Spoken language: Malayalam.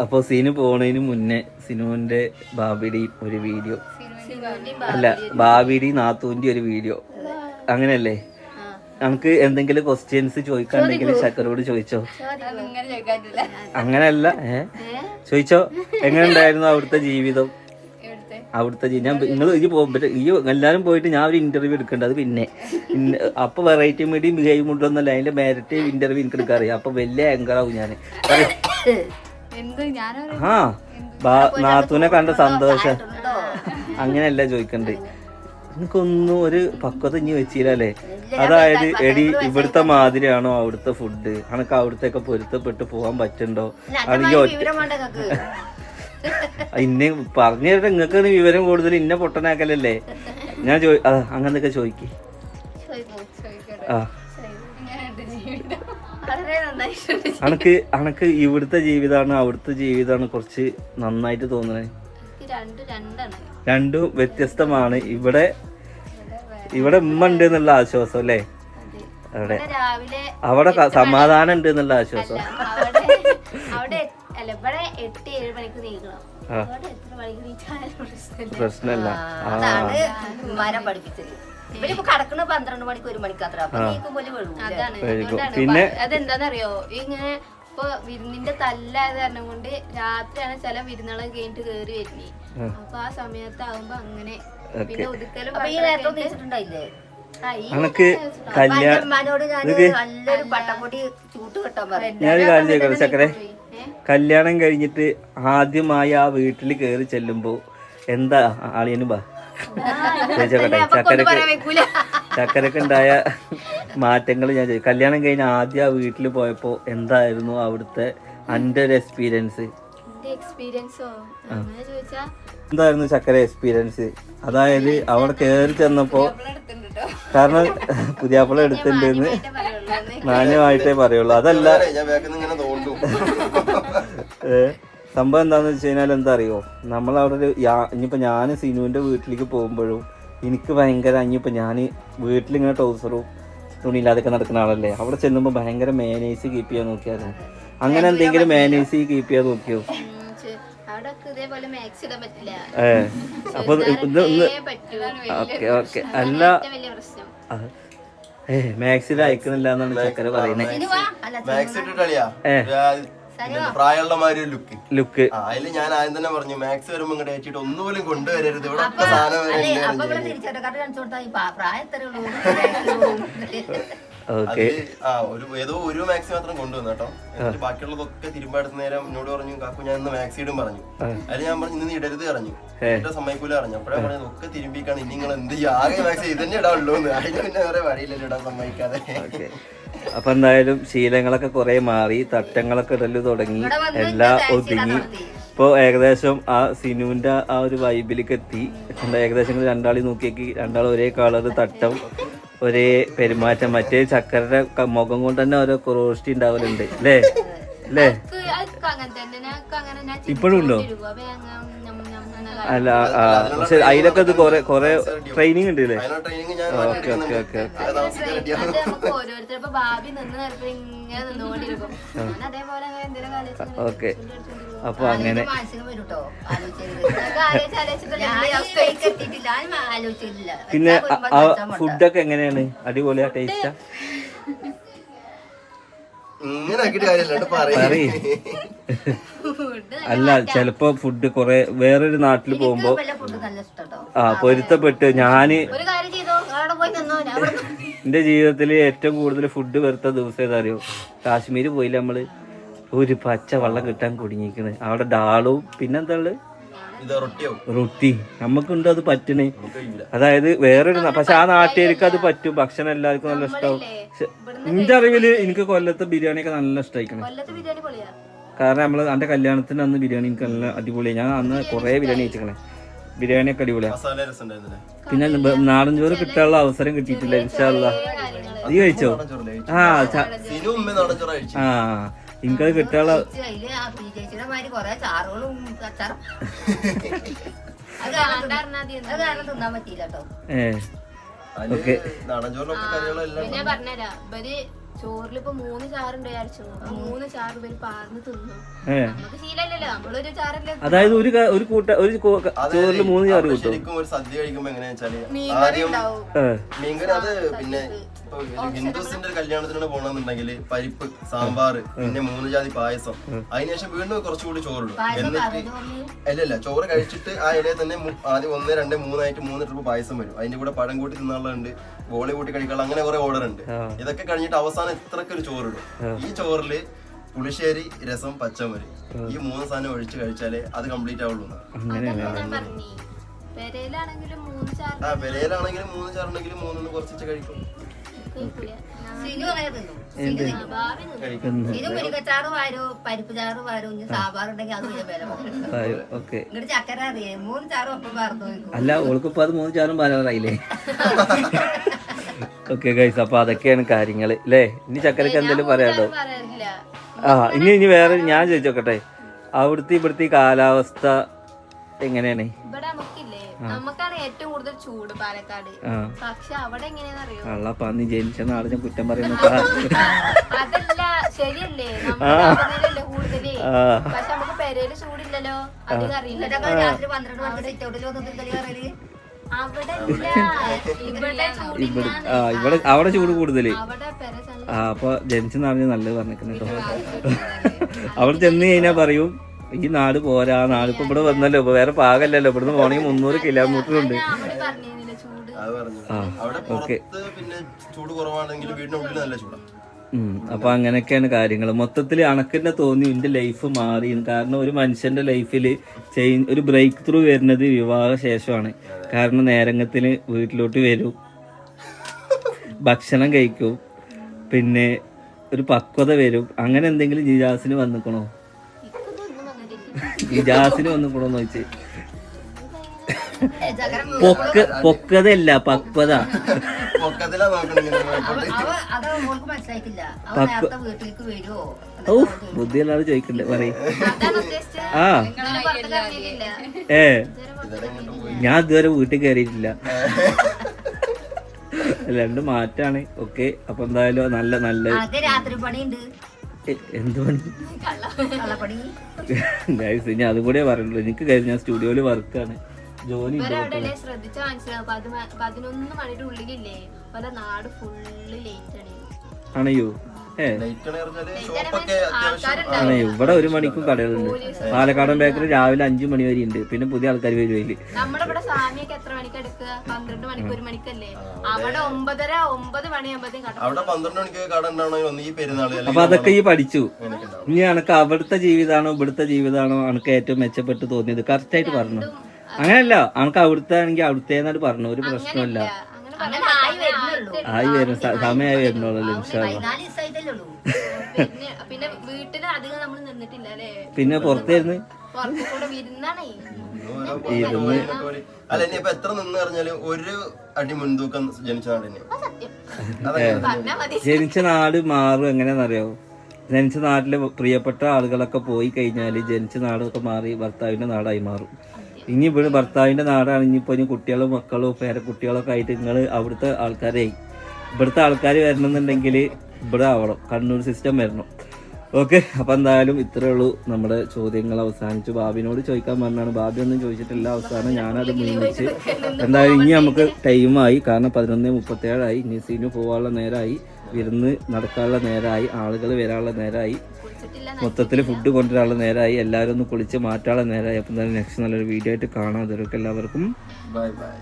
അപ്പോൾ സീന് പോണതിന് മുന്നേ സിനുവിന്റെ ബാബിയുടെയും ഒരു വീഡിയോ. അല്ല ബാബിയുടെ നാത്തൂന്റെ ഒരു വീഡിയോ. അങ്ങനെയല്ലേ? നമുക്ക് എന്തെങ്കിലും ക്വസ്റ്റ്യൻസ് ചോദിക്കാണ്ടെങ്കിൽ ശക്കറോട് ചോദിച്ചോ? അങ്ങനെയല്ല ഏ? ചോദിച്ചോ? എങ്ങനെ ഉണ്ടായിരുന്നു അവിടുത്തെ ജീവിതം? അവിടുത്തെ ഞാൻ നിങ്ങൾ ഈ പോകുമ്പോൾ ഈ എല്ലാവരും പോയിട്ട് ഞാൻ ഒരു ഇന്റർവ്യൂ എടുക്കേണ്ടത് അത് പിന്നെ. അപ്പൊ വെറൈറ്റി മീഡിയം ബിഹേവ് ഉണ്ടോന്നല്ല അതിന്റെ മേരറ്റ് ഇന്റർവ്യൂ എനിക്ക് എടുക്കാറിയാം അപ്പൊ വലിയ ആങ്കറാവും ഞാൻ ആ നാത്തൂനെ കണ്ട സന്തോഷം. അങ്ങനെയല്ല ചോദിക്കണ്ട്. എനിക്കൊന്നും ഒരു പക്വത ഇനി വെച്ചില്ലല്ലേ. അതായത് എടി ഇവിടുത്തെ മാതിരിയാണോ അവിടുത്തെ ഫുഡ് അനക്ക് അവിടുത്തെ ഒക്കെ പൊരുത്തപ്പെട്ട് പോകാൻ പറ്റുണ്ടോ? അല്ലെങ്കിൽ ഇന്നെ പറഞ്ഞു തരട്ടെ നിങ്ങൾക്ക് വിവരം കൂടുതൽ ഇന്ന പൊട്ടനാക്കലല്ലേ? ഞാൻ ചോ ചോദിക്കേ ചോദിക്ക്. ആ. അനക്ക് അനക്ക് ഇവിടുത്തെ ജീവിതമാണ് അവിടുത്തെ ജീവിതമാണ് കുറച്ച് നന്നായിട്ട് തോന്നണേ. രണ്ട് വ്യത്യസ്തമാണ്. ഇവിടെ ഇവിടെ ഉമ്മ ഉണ്ട് എന്നുള്ള ആശ്വാസം അല്ലേ? അവിടെ. അവിടെ സമാധാനം ഉണ്ട് എന്നുള്ള ആശ്വാസം. പ്രശ്നമില്ല. ആ. ഇവരിപ്പോ കടക്കണ പന്ത്രണ്ട് മണിക്ക് ഒരു മണിക്ക് അത്ര. അപ്പൊ നീക്കുമ്പോൾ വീഴും അതാണ്. അതുകൊണ്ടാണ് പിന്നെ- പ- അതെന്താന്നറിയോ? ഇങ്ങനെ ഇപ്പൊ വിരുന്നിന്റെ തല്ലായത് കാരണം കൊണ്ട് രാത്രിയാണ് ചില വിരുന്നുകളെ കഴിഞ്ഞിട്ട് കേറി വരുന്നേ. അപ്പൊ ആ സമയത്താവുമ്പോ അങ്ങനെ പിന്നെ ഒതുക്കലും അപ്പൊ ഈ നേരത്തെ നീച്ചിട്ടുണ്ടായില്ലേ ആ, ഈ അനക്ക് കല്യാണം അമ്മനോട് ഞാൻ നല്ലൊരു പട്ടപ്പൊടി ചൂട്ട് കെട്ടാൻ പറയും. ഞാനൊരു കാര്യം ചോദിക്കട്ടെ ചക്കരെ? കല്യാണം കഴിഞ്ഞിട്ട് ആദ്യമായി ആ വീട്ടിൽ കയറി ചെല്ലുമ്പോ എന്താ ആളിയനും ബാ ചക്കരക്ക് ഉണ്ടായ മാറ്റങ്ങൾ ഞാൻ ചോദിക്കും കല്യാണം കഴിഞ്ഞ ആദ്യം ആ വീട്ടിൽ പോയപ്പോ എന്തായിരുന്നു അവിടുത്തെ എന്റെ ഒരു എക്സ്പീരിയൻസ് ചോദിച്ചാ എന്തായിരുന്നു ചക്കര എക്സ്പീരിയൻസ് അതായത് അവിടെ കയറി ചെന്നപ്പോ കാരണം പുതിയാപ്പിള എടുത്തിട്ടുണ്ടെന്ന് നാണ്യമായിട്ടേ മാന്യമായിട്ടേ പറയുള്ളൂ അതല്ല ഞാൻ സംഭവം എന്താണെന്ന് വെച്ച് കഴിഞ്ഞാൽ എന്താ അറിയോ? നമ്മളവിടെ ഒരു ഇനിയിപ്പോൾ ഞാൻ സിനുവിന്റെ വീട്ടിലേക്ക് പോകുമ്പോഴും എനിക്ക് ഭയങ്കര ഇനിയിപ്പോൾ ഞാൻ വീട്ടിലിങ്ങനെ ട്രൗസറും തുണിയില്ലാതൊക്കെ നടക്കുന്ന ആളല്ലേ? അവിടെ ചെല്ലുമ്പോൾ ഭയങ്കര മേനേജ് കീപ്പ് ചെയ്യാൻ നോക്കിയാൽ അങ്ങനെ എന്തെങ്കിലും മേനേജ് കീപ്പ് ചെയ്യാൻ നോക്കിയോ? ഏ അപ്പൊ ഇത് ഓക്കെ ഓക്കെ. അല്ല ഏ മാക്സിൽ അയക്കുന്നില്ല എന്നാണ് ചക്കര പറയുന്നത് ഒരു ലുക്ക്. ലുക്ക്. ആ അതിൽ ഞാൻ ആദ്യം തന്നെ പറഞ്ഞു മാക്സ് വരുമ്പോ ഇങ്ങോട്ട് ഏറ്റിട്ട് ഒന്നുപോലും കൊണ്ടുവരരുത്. ഇവിടെ ഒക്കെ സാധനം വരെ ഓക്കെ. ആ ഒരു ഏതോ ഒരു മാക്സി മാത്രം കൊണ്ടുവന്നു കേട്ടോ. എന്നിട്ട് ബാക്കിയുള്ളതൊക്കെ തിരുമ്പെടുത്ത നേരം എന്നോട് പറഞ്ഞു കാക്കു ഞാൻ ഇന്ന് മാക്സി ഇടും പറഞ്ഞു. അതിൽ ഞാൻ പറഞ്ഞു ഇന്ന് ഇടരുത് പറഞ്ഞു. എന്റെ സമ്മതിക്കൂല പറഞ്ഞു. അപ്പോഴേ പറഞ്ഞു ഒക്കെ തിരുമ്പിക്കാണ് ഇനി നിങ്ങൾ എന്ത് ആകെ മാക്സി ഇതന്നെ ഇടാവുള്ളൂ എന്ന് അതിന് പിന്നെ വേറെ വഴിയില്ലല്ലോ ഇടാൻ സമ്മതിക്കാതെ. ഓക്കെ. അപ്പൊ എന്തായാലും ശീലങ്ങളൊക്കെ കുറെ മാറി തട്ടങ്ങളൊക്കെ ഇടൽ തുടങ്ങി എല്ലാം ഒതുങ്ങി. ഇപ്പൊ ഏകദേശം ആ സിനുവിന്റെ ആ ഒരു വൈബിലേക്ക് എത്തി. ഏകദേശം രണ്ടാളി നോക്കിയേക്ക്. രണ്ടാളും ഒരേ കളർ തട്ടം ഒരേ പെരുമാറ്റം. മറ്റേ ചക്കരയുടെ മുഖം കൊണ്ട് തന്നെ ഓരോ ക്രോസ്റ്റി ഉണ്ടാവലുണ്ട്. അല്ലേ? അല്ലേ? ഇപ്പോഴും ഉണ്ടോ? അല്ല ആ, പക്ഷെ അതിലൊക്കെ ഇത് കൊറേ കൊറേ ട്രെയിനിങ് ഉണ്ട് അല്ലേ ഓക്കെ. ഓക്കെ ഓക്കെ ഓക്കെ അപ്പൊ അങ്ങനെ പിന്നെ ഫുഡൊക്കെ എങ്ങനെയാണ് അടിപൊളിയാ ടേസ്റ്റാ ഇങ്ങനെ ആക്കിയിട്ട് കാര്യമില്ല പറയ് അല്ല ചെലപ്പോ ഫുഡ് കൊറേ വേറൊരു നാട്ടിൽ പോകുമ്പോ ആ പൊരുത്തപ്പെട്ട്. ഞാൻ ഒരു കാര്യം ചെയ്തോ? അവിടെ പോയി നിന്നോ ഞാൻ അവിടെ എന്റെ ജീവിതത്തിൽ ഏറ്റവും കൂടുതൽ ഫുഡ് വെറുത്ത ദിവസം ഏതാറിയോ? കാശ്മീർ പോയില്ല നമ്മൾ. ഒരു പച്ച വെള്ളം കിട്ടാൻ കുടുങ്ങിക്കണ്. അവിടെ ഡാളും പിന്നെന്താ റൊട്ടി. നമുക്കുണ്ട് അത് പറ്റണേ? അതായത് വേറൊരു പക്ഷെ ആ നാട്ടുകാർക്ക് അത് പറ്റും. ഭക്ഷണം എല്ലാവർക്കും നല്ല ഇഷ്ടമാവും എന്റെ അറിവിൽ എനിക്ക് കൊല്ലത്തെ ബിരിയാണി ഒക്കെ നല്ല ഇഷ്ടമായിക്കണേ കാരണം നമ്മൾ അന്റെ കല്യാണത്തിന് അന്ന് ബിരിയാണി എനിക്ക് നല്ല അടിപൊളിയായി ഞാൻ അന്ന് കുറേ ബിരിയാണി കഴിച്ചിക്കണേ. ബിരിയാണി ഒക്കെ അടിപൊളിയാണ് പിന്നെ നാടൻ ചോറ് കിട്ടാനുള്ള അവസരം കിട്ടിയിട്ടില്ല ഇൻഷാല്ല നീ കഴിച്ചോ? ആ ആ എനിക്കത് കിട്ടാനുള്ള ഏ അതിൽ ചോറിൽ ഇപ്പൊ മൂന്ന് ചാറുണ്ട് വിചാരിച്ചു. ആ മൂന്ന് ചാറ് പേര് പാർന്ന് തിന്നു. നമുക്ക് ശീലല്ലല്ലോ. നമ്മളൊരു ചാറല്ലേ അതായത് ഒരു ക- ഒരു കൂട്ട ഒരു കോ- ചോറിൽ മൂന്ന് ചാറ് അവിടെ കിട്ടും. ശരിക്കും ഒരു സദ്യ കഴിക്കുമ്പോ എങ്ങനെയാ വെച്ചാൽ മീൻകറി ആദ്യം ഉണ്ടാവും. മീൻകറി അത് പിന്നെ ഹിന്ദുസിന്റെ കല്യാണത്തിനോട് പോകണമെന്നുണ്ടെങ്കിൽ പോണെന്നുണ്ടെങ്കിൽ പരിപ്പ് സാമ്പാർ പിന്നെ മൂന്ന് ജാതി പായസം. അതിനുശേഷം വീണ്ടും കുറച്ചുകൂടി ചോറിടും എന്നിട്ട് അല്ലല്ല ചോറ് കഴിച്ചിട്ട് ആ ഇടയിൽ തന്നെ ആദ്യം ഒന്ന് രണ്ട് മൂന്നായിട്ട് മൂന്ന് ട്രിപ്പ് പായസം വരും. അതിന്റെ കൂടെ പഴം കൂട്ടി തിന്നാനുള്ളതുണ്ട് ബോളി കൂട്ടി കഴിക്കാനുള്ള അങ്ങനെ കുറെ ഓർഡർ ഉണ്ട്. ഇതൊക്കെ കഴിഞ്ഞിട്ട് അവസാനം ഇത്രക്ക് ഒരു ചോറിടും ഈ ചോറിൽ പുളിശ്ശേരി രസം പച്ചമരി ഈ മൂന്ന് സാധനം ഒഴിച്ച് കഴിച്ചാലേ അത് കംപ്ലീറ്റ് ആവുള്ളൂ ആ പെരയിലാണെങ്കിലും മൂന്ന് ചാറ് ആ വിലയിലാണെങ്കിലും മൂന്ന് ചാറുണ്ടെങ്കിലും മൂന്നൊന്ന് കുറച്ചിട്ട് കഴിക്കും. മുരിക്കച്ചാറ് വാരോ പരിപ്പ് ചാറ് വാരോ ഇനി സാമ്പാർ ഉണ്ടെങ്കിൽ അത് വലിയ വില. ഓക്കെ. ഇങ്ങോട്ട് ചക്കര അറിയേ മൂന്ന് ചാറും ഒപ്പം വാർന്നു അല്ല ഓൾക്കിപ്പോ അത് മൂന്ന് ചാറും പാലാറായില്ലേ ഓക്കെ ഗൈസ് അപ്പൊ അതൊക്കെയാണ് കാര്യങ്ങൾ അല്ലേ ഇനി ചക്കരക്ക് എന്തെങ്കിലും പറയാണ്ടോ ആ ഇനി ഇനി വേറെ ഞാൻ ചോദിച്ചോക്കട്ടെ. അവിടുത്തെ ഇവിടുത്തെ കാലാവസ്ഥ എങ്ങനെയാണ്? നമുക്കാണ് ഏറ്റവും കൂടുതൽ ചൂട് പാലക്കാട്. പക്ഷെ അവിടെ എങ്ങനെയാന്ന് അറിയോ കള്ളപ്പാ നീ ജനിച്ച നാടിനെ ഞാൻ കുറ്റം പറയുന്നു. അതല്ല ശരിയല്ലേ? കൂടുതൽ? പക്ഷെ നമുക്ക് പെരയിൽ ചൂടില്ലല്ലോ? അധികം അറിയില്ല എന്നിട്ടൊക്കെ രാത്രി പന്ത്രണ്ട് മണിക്ക് സിറ്റ് ഔട്ടിൽ പറയൽ? ഇവിടെ അവിടെ ചൂട് കൂടുതൽ. അവിടെ പെര ചല്ല ആ അപ്പൊ ജനിച്ച നാടിന് നല്ലത് പറഞ്ഞിട്ടുണ്ട് കേട്ടോ അവിടെ ചെന്ന് കഴിഞ്ഞാൽ പറയും ഈ നാട് പോരാ നാട് ഇപ്പൊ ഇവിടെ വന്നല്ലോ ഇപ്പൊ വേറെ പാകല്ലല്ലോ ഇവിടുന്ന് പോണെങ്കിൽ മുന്നൂറ് കിലോമീറ്റർ ഉണ്ട്. അപ്പൊ അങ്ങനെയൊക്കെയാണ് കാര്യങ്ങൾ മൊത്തത്തിൽ അണക്കെന്നെ തോന്നി എന്റെ ലൈഫ് മാറി. കാരണം ഒരു മനുഷ്യന്റെ ലൈഫിൽ ചേഞ്ച് ഒരു ബ്രേക്ക് ത്രൂ വരുന്നത് വിവാഹ ശേഷമാണ്. കാരണം നേരങ്ങത്തിന് വീട്ടിലോട്ട് വരും. ഭക്ഷണം കഴിക്കും. പിന്നെ ഒരു പക്വത വരും. അങ്ങനെ എന്തെങ്കിലും ജിജാസിന് വന്നിക്കണോ? അവ ജാസിന് അത് മോൾക്ക് വെച്ച്. പൊക്ക പൊക്കതല്ല പക്വത. ഓ ബുദ്ധിയല്ലാതെ ചോദിക്കണ്ടേ പറയും. അതാണ് ഉദ്ദേശിച്ചത് ആ. ഏ. ഞാൻ ഇതുവരെ വീട്ടിൽ കയറിയിട്ടില്ല രണ്ട് മാറ്റാണ്. ഓക്കെ. അപ്പൊ എന്തായാലും നല്ല നല്ല രാത്രി പണിയുണ്ട്. എന്ത് പണി ഗൈസ് ഇനി അതും കൂടെ പറയുള്ളൂ. എനിക്ക് കഴിഞ്ഞ ഞാൻ സ്റ്റുഡിയോയിൽ വർക്കാണ് ജോലി ഉണ്ട് ഇവരവിടെ ശ്രദ്ധിച്ച മനസ്സിലാവും പതിമ- പതിനൊന്ന് മണിയുടെ ഉള്ളിലില്ലേ? നാട് ഫുള്ള് ലേറ്റ് ആണ്. ആണയോ? ഇവിടെ ഒരു മണിക്കും കടകളുണ്ട്. പാലക്കാടൻ ബേക്കറി രാവിലെ അഞ്ചു മണി വരെ ഉണ്ട്. പിന്നെ പുതിയ ആൾക്കാർ വരും അതിൽ. നമ്മുടെ ഇവിടെ സാമിയൊക്കെ എത്ര മണിക്ക് എടുക്കുക? പന്ത്രണ്ട് മണിക്ക് ഒരു മണിക്കല്ലേ? അവിടെ ഒമ്പതര ഒമ്പത് മണിയാകുമ്പോഴത്തേക്കും അപ്പൊ അതൊക്കെ ഈ പഠിച്ചു. ഇനി അനക്ക് അവിടുത്തെ ജീവിതമാണോ ഇവിടുത്തെ ജീവിതമാണോ അനക്ക് ഏറ്റവും മെച്ചപ്പെട്ട് തോന്നിയത്? കറക്റ്റ് ആയിട്ട് പറഞ്ഞു. അങ്ങനെയല്ല അനക്ക് അവിടുത്തെ ആണെങ്കിൽ അവിടുത്തെ പറഞ്ഞു ഒരു പ്രശ്നമില്ല ആയി വരുന്ന സമയമായി വരുന്നുള്ളൂ ഇൻഷാല്ലാ പിന്നെ പിന്നെ വീട്ടിൽ അധികം നമ്മൾ നിന്നിട്ടില്ല അല്ലേ പിന്നെ പുറത്തേന്ന് പുറത്തു കൂടെ വിരുന്നാണേ അല്ല ഇനി ഇപ്പൊ എത്ര നിന്ന് പറഞ്ഞാലും ഒരു അടി മുൻതൂക്കം ജനിച്ച നാട് തന്നെ ജനിച്ച നാട് മാറും എങ്ങനെയാണെന്നറിയോ ജനിച്ച നാട്ടിലെ പ്രിയപ്പെട്ട ആളുകളൊക്കെ പോയി കഴിഞ്ഞാൽ ജനിച്ച നാടൊക്കെ മാറി ഭർത്താവിന്റെ നാടായി മാറും. ഇനി ഇവിടെ ഭർത്താവിന്റെ നാടാണ് ഇനിയിപ്പോ ഇനി കുട്ടികളും മക്കളും പേരക്കുട്ടികളൊക്കെ ആയിട്ട് നിങ്ങൾ അവിടുത്തെ ആൾക്കാരെ. ഇവിടുത്തെ ആൾക്കാർ വരണമെന്നുണ്ടെങ്കിൽ ഇവിടെ ആവണം. കണ്ണൂർ സിസ്റ്റം വരണം. ഓക്കെ അപ്പൊ എന്തായാലും ഇത്രേ ഉള്ളൂ നമ്മുടെ ചോദ്യങ്ങൾ അവസാനിച്ചു. ബാബിനോട് ചോദിക്കാൻ പറഞ്ഞാണ്. ബാബി ഒന്നും ചോദിച്ചിട്ടില്ല. അവസാനം ഞാനത് മുൻവെച്ച് എന്തായാലും ഇനി നമുക്ക് ടൈമായി കാരണം പതിനൊന്ന് മുപ്പത്തേഴായി ഇനി സീനു പോകാനുള്ള നേരമായി വിരുന്ന് നടക്കാനുള്ള നേരമായി ആളുകൾ വരാനുള്ള നേരമായി മൊത്തത്തിൽ ഫുഡ് കൊണ്ടുവരാനുള്ള നേരമായി എല്ലാവരും ഒന്ന് കുളിച്ച് മാറ്റാനുള്ള നേരമായി അപ്പം എന്തായാലും നെക്സ്റ്റ് നല്ലൊരു വീഡിയോ ആയിട്ട് കാണാം. എല്ലാവർക്കും. Bye bye